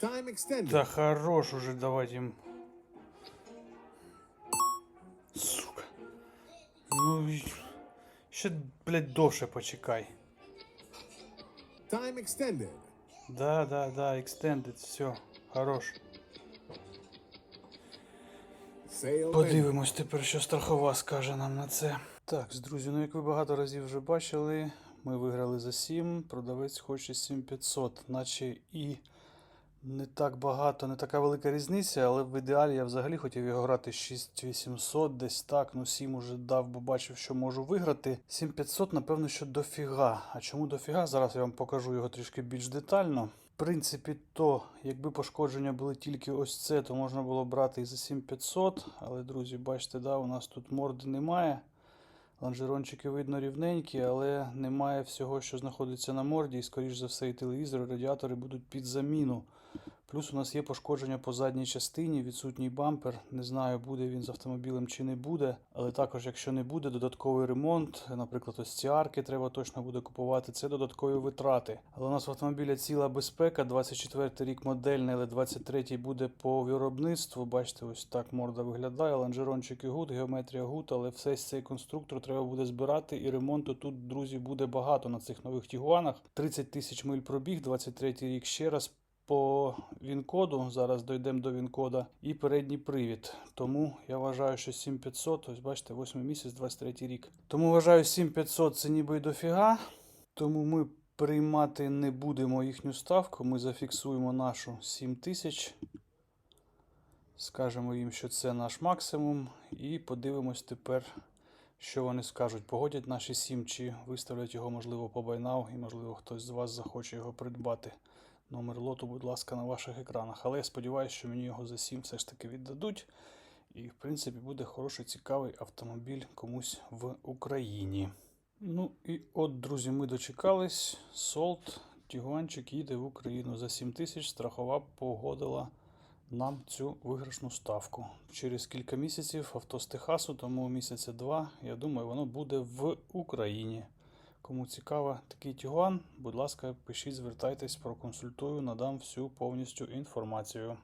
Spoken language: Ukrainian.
Да хорош уже давать им. Сука. Ну ще, блядь, довше почекай. Time extended. Да, да, да, extended, все, хорош. Подивимось тепер, що страхова скаже нам на це. Так, з друзі, ну як ви багато разів вже бачили, ми виграли за 7, продавець хоче 7500, наче і не так багато, не така велика різниця, але в ідеалі я взагалі хотів його грати 6800, десь так. Ну 7 уже дав, бо бачив, що можу виграти. 7500, напевно, що дофіга. А чому дофіга? Зараз я вам покажу його трішки більш детально. В принципі, то, якби пошкодження були тільки ось це, то можна було брати і за 7500. Але, друзі, бачите, да, у нас тут морди немає. Лонжерончики видно рівненькі, але немає всього, що знаходиться на морді, і, скоріш за все, і телевізор, і радіатори будуть під заміну. Плюс у нас є пошкодження по задній частині, відсутній бампер. Не знаю, буде він з автомобілем чи не буде. Але також, якщо не буде, додатковий ремонт, наприклад, ось ці арки треба точно буде купувати. Це додаткові витрати. Але у нас в автомобіля ціла безпека. 24 рік модельний, але 23 буде по виробництву. Бачите, ось так морда виглядає. Лонжерончики гуд, геометрія гуд, але все цей конструктор треба буде збирати. І ремонту тут, друзі, буде багато на цих нових тігуанах. 30 тисяч миль пробіг, 23 рік ще раз по він-коду. Зараз дійдемо до він-кода. І передній привід. Тому я вважаю, що 7500, ось бачите, 8 місяць, 23 рік. Тому вважаю 7500 це ніби й дофіга. Тому ми приймати не будемо їхню ставку. Ми зафіксуємо нашу 7000. Скажемо їм, що це наш максимум. І подивимось тепер, що вони скажуть. Погодять наші 7 чи виставлять його, можливо, по байнау, і, можливо, хтось з вас захоче його придбати. Номер лоту, будь ласка, на ваших екранах. Але я сподіваюся, що мені його за 7 все ж таки віддадуть. І, в принципі, буде хороший, цікавий автомобіль комусь в Україні. Ну і от, друзі, ми дочекались. Солт, Тігуанчик їде в Україну за 7 тисяч. Страхова погодила нам цю виграшну ставку. Через кілька місяців авто з Техасу, тому місяця два, я думаю, воно буде в Україні. Кому цікаво такий Тігуан, будь ласка, пишіть, звертайтесь, проконсультую, надам всю повністю інформацію.